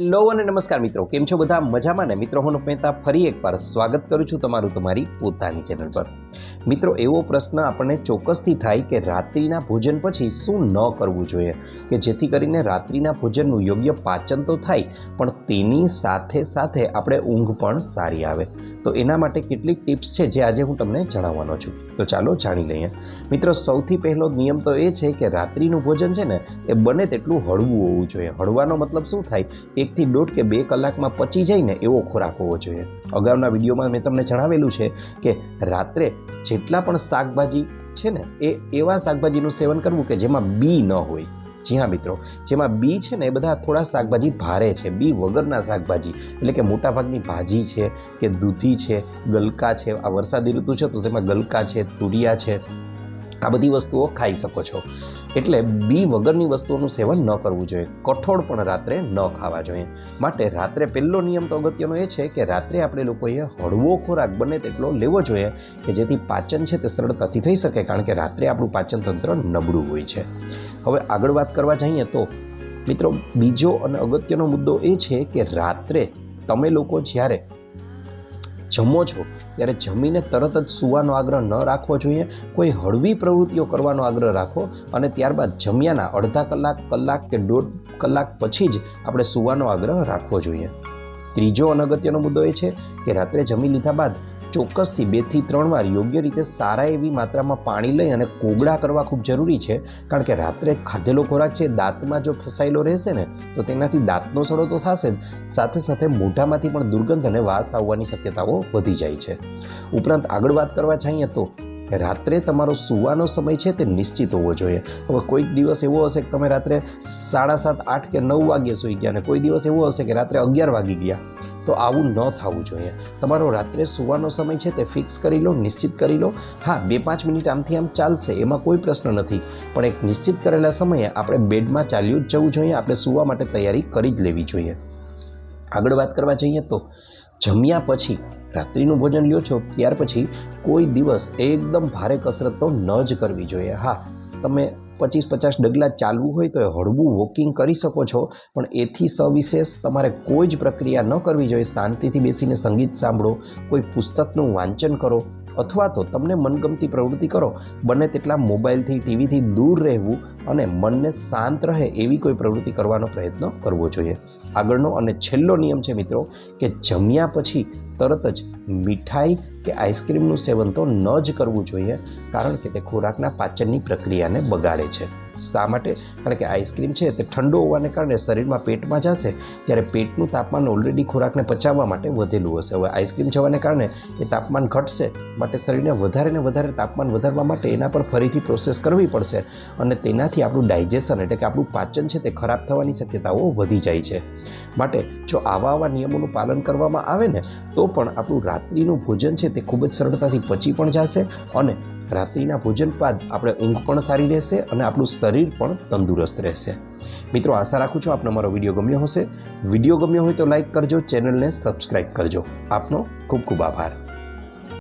Hello અને નમસ્કાર મિત્રો, કેમ છો બધા? મજામાં ને? મિત્રો, હું મહેતા ફરી એકવાર સ્વાગત કરું છું તમારું તમારી પોતાની ચેનલ પર. મિત્રો, એવો પ્રશ્ન આપણને ચોક્કસથી થાય કે રાત્રિના ભોજન પછી શું ન કરવું જોઈએ? કે જેથી કરીને રાત્રિના ભોજનનું યોગ્ય પાચન તો થાય, પણ તેની સાથે સાથે આપણે ઊંઘ પણ સારી આવે. તો એના માટે કેટલીક ટિપ્સ છે જે આજે હું તમને જણાવવાનો છું. તો ચાલો જાણી લઈએ. મિત્રો, સૌથી પહેલો નિયમ તો એ છે કે રાત્રિનું ભોજન છે ને, એ બને તેટલું હળવું હોવું જોઈએ. હળવાનો મતલબ શું થાય? એકથી દોઢ કે બે કલાકમાં પચી જાય ને, એવો ખોરાક હોવો જોઈએ. અગાઉના વિડીયોમાં મેં તમને જણાવેલું છે કે રાત્રે જેટલા પણ શાકભાજી છે ને, એ એવા શાકભાજીનું સેવન કરવું કે જેમાં બી ન હોય. જી હા, મિત્રો. જેમાં બી છે ને, એ બધા થોડા શાકભાજી ભારે છે. બી વગરના શાકભાજી. એટલે કે મોટાભાગની ભાજી છે કે દૂધી છે, ગલકા છે. આ વરસાદી ઋતુ છે, તો તેમાં ગલકા છે, તુરિયા છે. આ બધી વસ્તુઓ ખાઈ શકો છો. એટલે બી વગરની વસ્તુઓનું સેવન ન કરવું જોઈએ. કઠોળ પણ રાત્રે ન ખાવા જોઈએ. માટે રાત્રે પહેલો નિયમ તો અગત્યનો એ છે કે રાત્રે આપણે લોકોએ હળવો ખોરાક બને તેટલો લેવો જોઈએ કે જેથી પાચન છે તે સરળતાથી થઈ શકે. કારણ કે રાત્રે આપણું પાચન તંત્ર નબળું હોય છે. હવે આગળ વાત કરવા જઈએ તો, મિત્રો, બીજો અને અગત્યનો મુદ્દો એ છે કે રાત્રે તમે લોકો જ્યારે જમો છો, ત્યારે જમીને તરત જ સૂવાનો આગ્રહ ન રાખવો જોઈએ. કોઈ હળવી પ્રવૃત્તિઓ કરવાનો આગ્રહ રાખો અને ત્યારબાદ જમ્યાના અડધા કલાક કલાક કે દોઢ કલાક પછી જ આપણે સૂવાનો આગ્રહ રાખવો જોઈએ. ત્રીજો અનગત્યનો મુદ્દો એ છે કે રાત્રે જમી લીધા બાદ ચોક્કસથી બેથી ત્રણ વાર યોગ્ય રીતે સારા એવી માત્રામાં પાણી લઈ અને કોગળા કરવા ખૂબ જરૂરી છે. કારણ કે રાત્રે ખાધેલો ખોરાક છે, દાંતમાં જો ફસાયેલો રહેશે ને, તો તેનાથી દાંતનો સડો તો થશે જ. સાથે સાથે મોઢામાંથી પણ દુર્ગંધ અને વાસ આવવાની શક્યતાઓ વધી જાય છે. ઉપરાંત આગળ વાત કરવા જઈએ તો, રાત્રે તમારો સૂવાનો સમય છે તે નિશ્ચિત હોવો જોઈએ. હવે કોઈક દિવસ એવો હશે કે તમે રાત્રે સાડા સાત, આઠ કે નવ વાગ્યે સૂઈ ગયા અને કોઈ દિવસ એવો હશે કે રાત્રે અગિયાર વાગી ગયા. તો આવું ન થવું જોઈએ. તમારો રાત્રે સૂવાનો સમય છે તે ફિક્સ કરી લો, નિશ્ચિત કરી લો. હા બે પાંચ મિનિટ આમથી આમ ચાલશે, એમાં કોઈ પ્રશ્ન નથી. પણ એક નિશ્ચિત કરેલા સમયે આપણે બેડમાં ચાલ્યું જ જવું જોઈએ, આપણે સૂવા માટે તૈયારી કરી જ લેવી જોઈએ. આગળ વાત કરવા જઈએ તો, જમ્યા પછી રાત્રિનું ભોજન લ્યો છો, ત્યાર પછી કોઈ દિવસ એકદમ ભારે કસરત તો ન જ કરવી જોઈએ. હા, તમે પચીસ પચાસ ડગલા ચાલવું હોય તો એ હળવું વોકિંગ કરી શકો છો. પણ એથી સવિશેષ તમારે કોઈ જ પ્રક્રિયા ન કરવી જોઈએ. શાંતિથી બેસીને સંગીત સાંભળો, કોઈ પુસ્તકનું વાંચન કરો અથવા તો તમને મનગમતી પ્રવૃત્તિ કરો. બને તેટલા મોબાઈલથી, ટીવીથી દૂર રહેવું અને મનને શાંત રહે એવી કોઈ પ્રવૃત્તિ કરવાનો પ્રયત્ન કરવો જોઈએ. આગળનો અને છેલ્લો નિયમ છે મિત્રો, કે જમ્યા પછી તરત જ મીઠાઈ કે આઈસ્ક્રીમનું સેવન તો ન જ કરવું જોઈએ, કારણ કે તે ખોરાકના પાચનની પ્રક્રિયાને બગાડે છે. શા માટે? કારણ કે આઈસ્ક્રીમ છે તે ઠંડો હોવાને કારણે શરીરમાં પેટમાં જશે ત્યારે પેટનું તાપમાન ઓલરેડી ખોરાકને પચાવવા માટે વધેલું હશે. હવે આઈસ્ક્રીમ જવાને કારણે એ તાપમાન ઘટશે માટે શરીરને વધારે ને વધારે તાપમાન વધારવા માટે એના પર ફરીથી પ્રોસેસ કરવી પડશે અને તેનાથી આપણું ડાયજેશન એટલે કે આપણું પાચન છે તે ખરાબ થવાની શક્યતાઓ વધી જાય છે. માટે જો આવા આવા નિયમોનું પાલન કરવામાં આવે ને, તો પણ આપણું રાત્રિનું ભોજન છે તે ખૂબ જ સરળતાથી પચી પણ જશે અને રાત્રિના ભોજન બાદ આપણે ઊંઘ પણ સારી રહેશે અને આપણું શરીર પણ તંદુરસ્ત રહેશે. મિત્રો, આશા રાખું છું આપનો મારો વીડિયો ગમ્યો હશે. વીડિયો ગમ્યો હોય તો લાઈક કરજો, ચેનલને સબસ્ક્રાઈબ કરજો. આપનો ખૂબ ખૂબ આભાર.